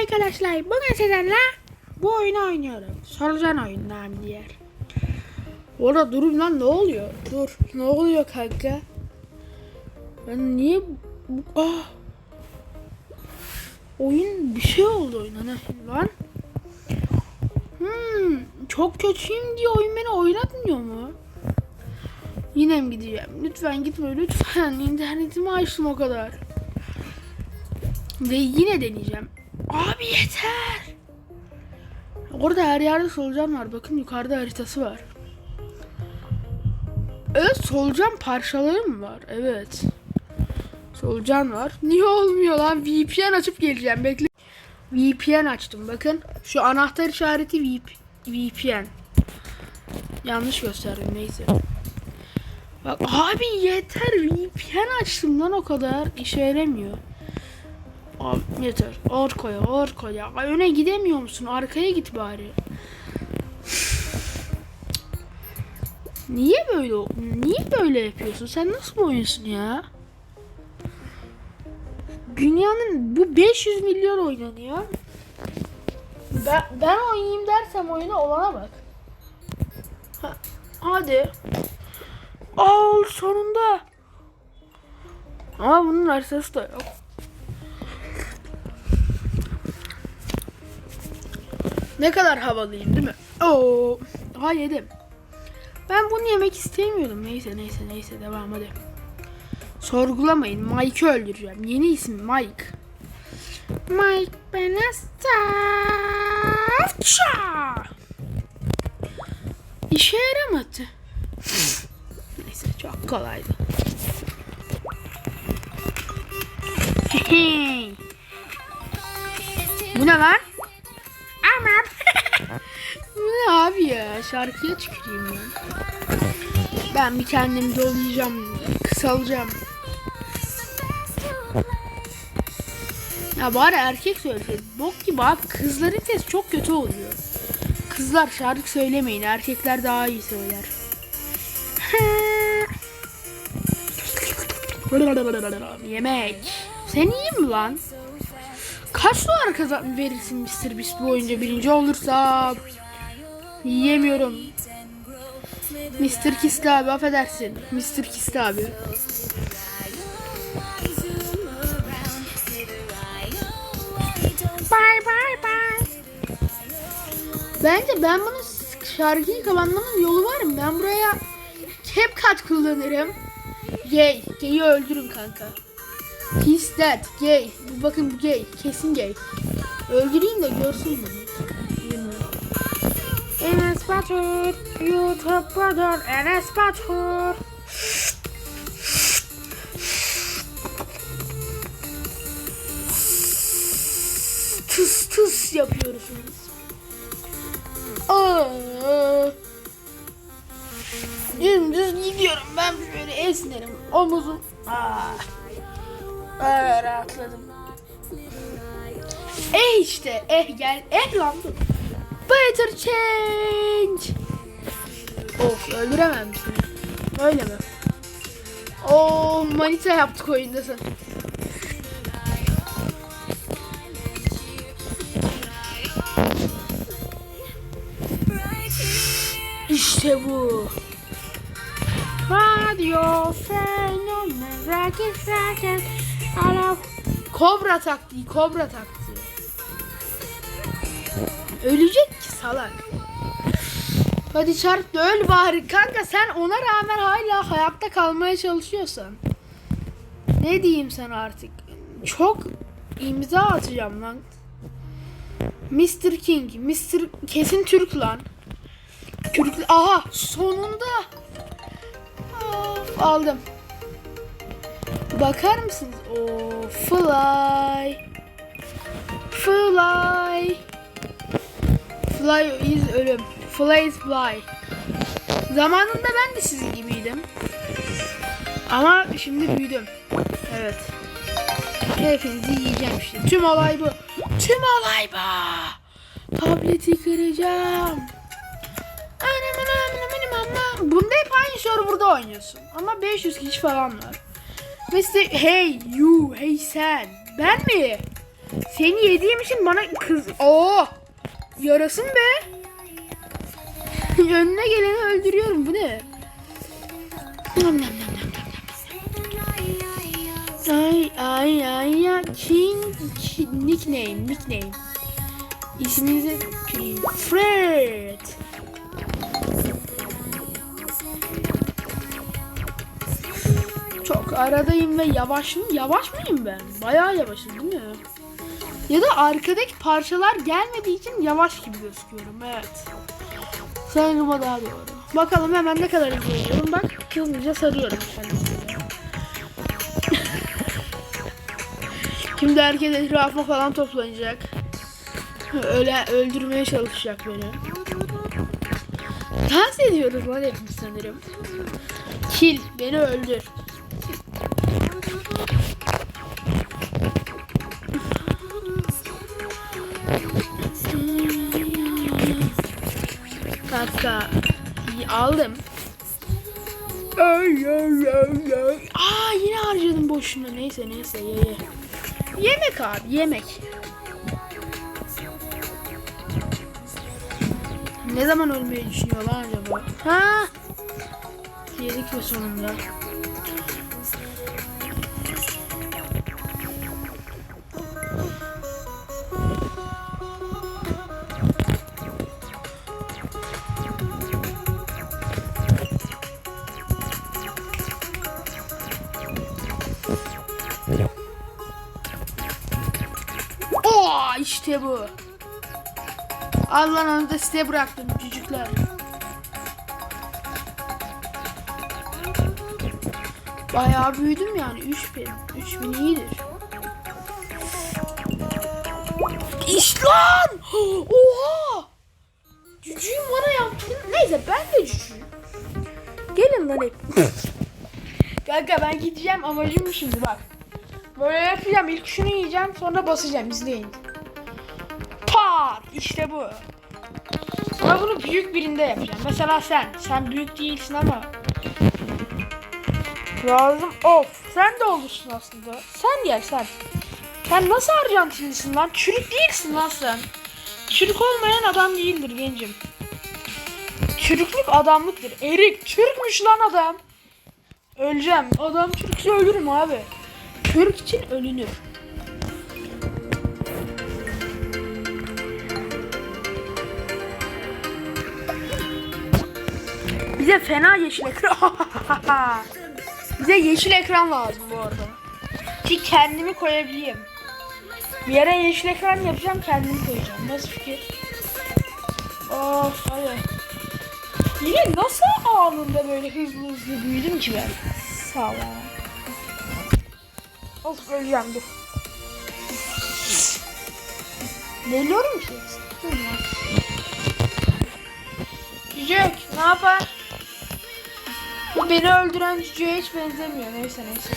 arkadaşlar bugün sizlerle bu oyunu oynuyorum. Solucan oyundan diğer. Orada durun lan ne oluyor? Dur ne oluyor kanka? Ben niye. Ah! Oyun bir şey oldu oyuna lan? Hmm, çok kötüyüm diye oyun beni oynatmıyor mu? Yine mi gideceğim? Lütfen gitme lütfen. İnternetimi açtım o kadar. Ve yine deneyeceğim. Abi yeter. Orada her yerde solucan var. Bakın yukarıda haritası var. Evet solucan parçaları mı var? Evet. Solucan var. Niye olmuyor lan? VPN açıp geleceğim. Bekle. VPN açtım. Bakın. Şu anahtar işareti VP VPN. Yanlış gösterdim neyse. Bak abi yeter VPN açtım lan o kadar. İşe yaramıyor. Abi yeter. Arkaya. Ay, Öne gidemiyor musun? Arkaya git bari. Niye böyle niye böyle yapıyorsun? Sen nasıl bir oyunsun ya? Dünyanın bu 500 milyon oynanıyor. Ben, ben oynayayım dersem oyuna olana bak. Ha, hadi. Al sonunda. Ama bunun haritası da yok. Ne kadar havalıyım değil mi? Oo, ha yedim. Ben bunu yemek istemiyordum. Neyse neyse neyse devam hadi. Sorgulamayın. Mike'ı öldüreceğim. Yeni isim Mike. Mike Benestafça. İşe yaramadı. Neyse çok kolaydı. Bu ne lan? Ne abi ya? Şarkıya tüküreyim ben. Ben bir kendimi dolayacağım. Kısalacağım. Ya bari erkek söyleseydi. Bok gibi abi. Kızların sesi çok kötü oluyor. Kızlar şarkı söylemeyin. Erkekler daha iyi söyler. Yemek. Sen iyi mi lan? Kaç dolar kazan verirsin Mr. Beast bu oyunca birinci olursa? Yiyemiyorum. Mr. Kist abi affedersin. Mr. Kist abi. Bye bye bye. Bence ben bunu şarkıyı kapanmanın yolu var mı? Ben buraya CapCut kullanırım. Gay. Gay'i öldürün kanka. He's dead. Gay. Bu bakın bu gay. Kesin gay. Öldüreyim de görsün bunu. Enes Batur. YouTube brother Enes Batur. Tıs tıs yapıyoruz. Dümdüz gidiyorum ben böyle esnerim. Omuzum. Aa. Aa, rahatladım. Eh işte. Eh gel. Eh lan dur. Better change. Of öldüremem seni. Öyle mi? Oo manita yaptık oyundasın. İşte bu. Radyo fenomen raket raket Ala Kobra taktiği kobra taktiği Ölecek salak Hadi çarp da öl bari kanka sen ona rağmen hala hayatta kalmaya çalışıyorsan Ne diyeyim sana artık Çok imza atacağım lan Mr. King Mr. Kesin Türk lan Türk Aha sonunda Of, aldım. Bakar mısınız? O fly. Fly. Fly is ölüm. Fly is fly. Zamanında ben de sizin gibiydim. Ama şimdi büyüdüm. Evet. Hepinizi yiyeceğim işte. Tüm olay bu. Tüm olay bu. Tableti kıracağım. Bunda hep aynı serverda oynuyorsun. Ama 500 kişi falan var. Ve size hey you hey sen. Ben mi? Seni yediğim için bana kız... Oo! Yarasın be. Önüne geleni öldürüyorum. Bu ne? Nam nam nam nam nam. Ay ay ay ya. King, King nickname nickname. İsminizi Fred. Çok aradayım ve yavaşım. Yavaş mıyım ben? Bayağı yavaşım değil mi? Ya da arkadaki parçalar gelmediği için yavaş gibi gözüküyorum. Evet. Sanırım daha doğru. Bakalım hemen ne kadar izliyorum. Bak hızlıca sarıyorum kendimi. Şimdi herkes etrafıma falan toplanacak. Öyle öldürmeye çalışacak beni. Dans ediyoruz lan hepimiz sanırım. Kill beni öldür. İyi, Aldım. Ay ay ay ay. Aa yine harcadım boşuna. Neyse neyse ye ye. Yemek abi yemek. Ne zaman ölmeyi düşünüyor lan acaba? Ha? Yedik ve sonunda. İşte bu. Al da size bıraktım çocuklar. Bayağı büyüdüm yani 3000. 3000 iyidir. İş lan! Oha! Cücüğü bana yaptın. Neyse ben de cücüğüm. Gelin lan hep. Kanka ben gideceğim amacım şimdi bak. Böyle yapacağım. İlk şunu yiyeceğim sonra basacağım. izleyin. Pat! İşte bu. Ama bunu büyük birinde yapacağım. Mesela sen. Sen büyük değilsin ama. Lazım. Of. Sen de olursun aslında. Sen gel sen. Sen nasıl Arjantinlisin lan? Çürük değilsin lan sen. Çürük olmayan adam değildir gencim. Çürüklük adamlıktır. Erik çürükmüş lan adam. Öleceğim. Adam çürükse ölürüm abi. Çürük için ölünür. Bize fena yeşil ekran. Bize yeşil ekran lazım bu arada. Ki kendimi koyabileyim. Bir yere yeşil ekran yapacağım kendimi koyacağım. Nasıl fikir? Of hadi. Yine nasıl anında böyle hızlı hızlı büyüdüm ki ben? Sağ ol. Of öleceğim dur. Geliyorum ki. Cücük ne yapar? Beni öldüren cücüğe hiç benzemiyor. Neyse neyse.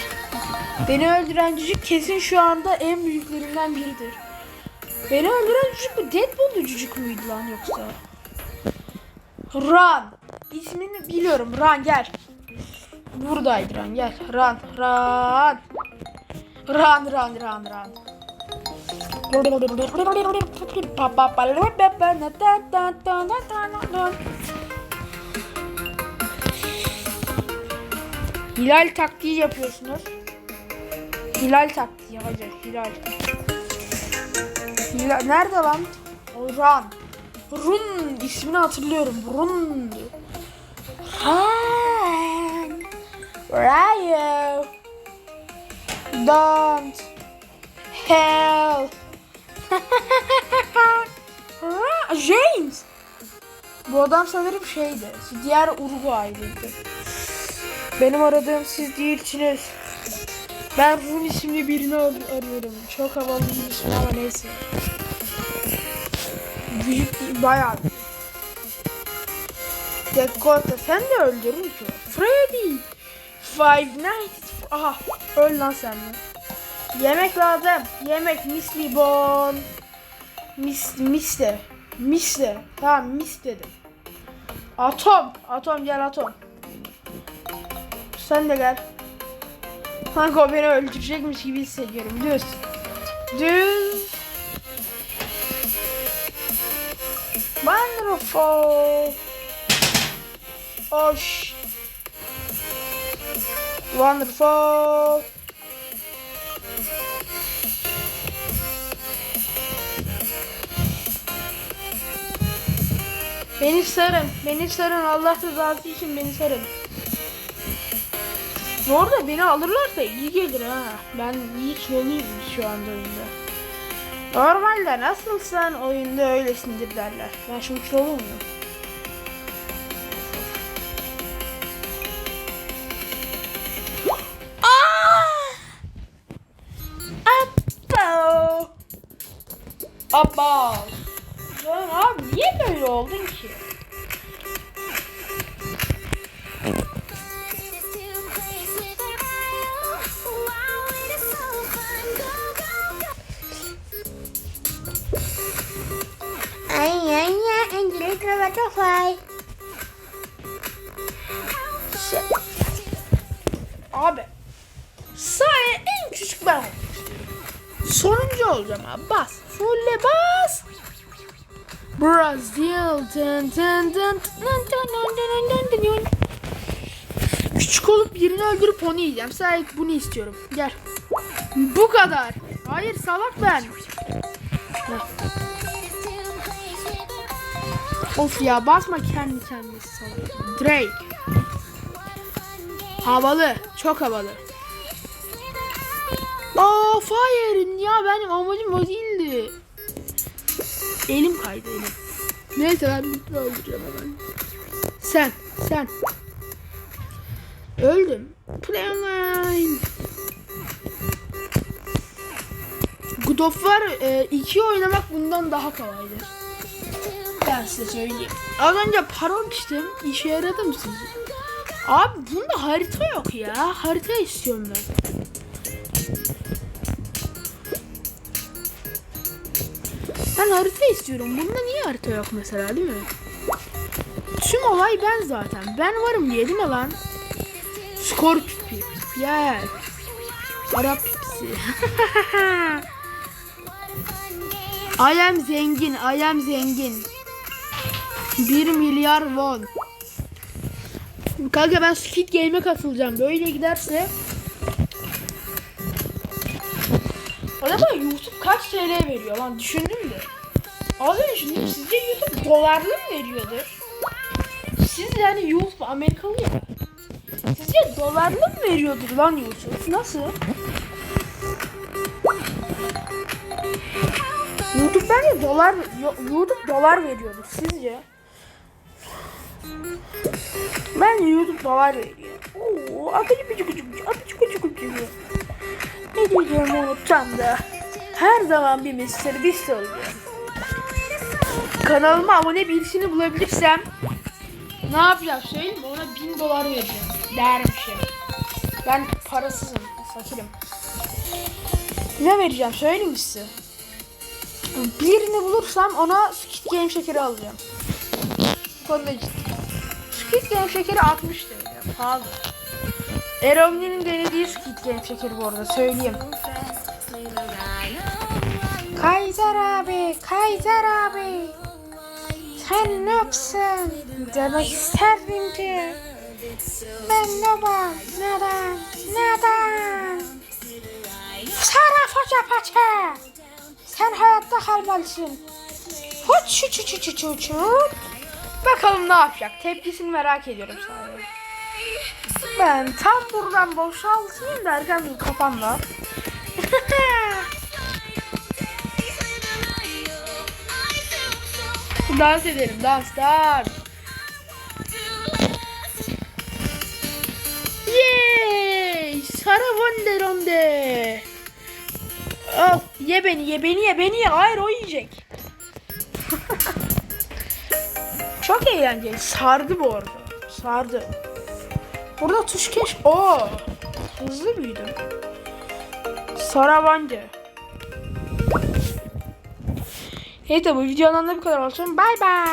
Beni öldüren cücük kesin şu anda en büyüklerinden biridir. Beni öldüren cücük bu Deadpool'lu cücük müydü lan yoksa? Run. İsmini biliyorum. Run gel. Buradaydı Run gel. Run. Run. Run run run run. Hilal taktiği yapıyorsunuz. Hilal taktiği hacı. Hilal. Hilal. Nerede lan? O Run. İsmini hatırlıyorum. Run. Run. Where are you? Don't. Hell. Ra- James. Bu adam sanırım şeydi. Diğer Uruguay'lıydı. Benim aradığım siz değilsiniz. Ben Rum isimli birini ar- arıyorum. Çok havalı bir isim ama neyse. Büyük değil, bayağı büyük. Dakota sen de öldürün ki. Freddy. Five Nights. Aha öl lan sen de. Yemek lazım. Yemek misli bon. Mis, mis de. Mis de. Tamam mis dedim. Atom. Atom gel atom. Sen de gel. Kanka o beni öldürecekmiş gibi hissediyorum. Düz. Düz. Wonderful. Hoş. Wonderful. Beni sarın. Beni sarın. Allah rızası için beni sarın. Bu arada beni alırlarsa iyi gelir ha. Ben iyi trollüyüm şu anda oyunda. Normalde nasılsan oyunda öylesindir derler. Ben şimdi troll muyum? Abo. Lan abi niye böyle oldun ki? şey. Abi. Sadece en küçük ben Sonuncu olacağım abi. Bas. Fulle bas. Brazil. Dın dın dın dın dın Küçük olup birini öldürüp onu yiyeceğim. Sadece bunu istiyorum. Gel. Bu kadar. Hayır salak ben. Of ya basma kendi kendisi salak. Drake. Havalı. Çok havalı. Aa fire ya benim amacım o değildi. Elim kaydı elim. Neyse ben bir öldüreceğim hemen. Sen, sen. Öldüm. Play online. God of War 2 oynamak bundan daha kolaydır. Ben size söyleyeyim. Az önce param içtim. İşe yaradı mı sizce? Abi bunda harita yok ya. Harita istiyorum ben. Ben harita istiyorum. Bunda niye harita yok mesela değil mi? Tüm olay ben zaten. Ben varım diye değil mi lan? Scorpion. Gel. Arap pipsi. I am zengin. I am zengin. 1 milyar won. Kanka ben Squid Game'e katılacağım. Böyle giderse Acaba YouTube kaç TL veriyor lan düşündüm de. Az önce düşündüm sizce YouTube dolarlı mı veriyordur? Siz yani YouTube Amerikalı ya. Sizce dolarlı mı veriyordur lan YouTube? Nasıl? YouTube bence dolar Yo- YouTube dolar veriyordur sizce? Bence YouTube dolar veriyor. Oo, apıcı pıcı pıcı pıcı apıcı pıcı pıcı. Ne diyeceğimi unutacağım da. Her zaman bir Mr. Beast olacağım. Kanalıma abone birisini bulabilirsem ne yapacağım söyleyeyim mi? Ona bin dolar vereceğim. Dermişim. Ben parasızım. Fakirim. Ne vereceğim söyleyeyim size? Birini bulursam ona Squid Game şekeri alacağım. Bu konuda ciddi. Game şekeri 60 TL. Pahalı. Eromni'nin denediği Squid Game şekeri bu arada söyleyeyim. Kaiser abi, Kaiser abi. Sen ne yapsın? Demek isterdim ki. Ben nobam. Neden? Neden? Sana faça paça. Sen hayatta kalmalısın. Şu şu şu şu şu şu. Bakalım ne yapacak? Tepkisini merak ediyorum sadece. Ben tam buradan boşaltayım derken kafamda. dans edelim dans dans. Yay! Sara Wonderonde. Al ye beni ye beni ye beni ye. Hayır o yiyecek. Çok eğlenceli. Sardı bu arada. Sardı. Burada tuş keş. Oo. Hızlı büyüdüm. Saravancı. Neyse bu videonun da bu kadar olsun. Bay bay.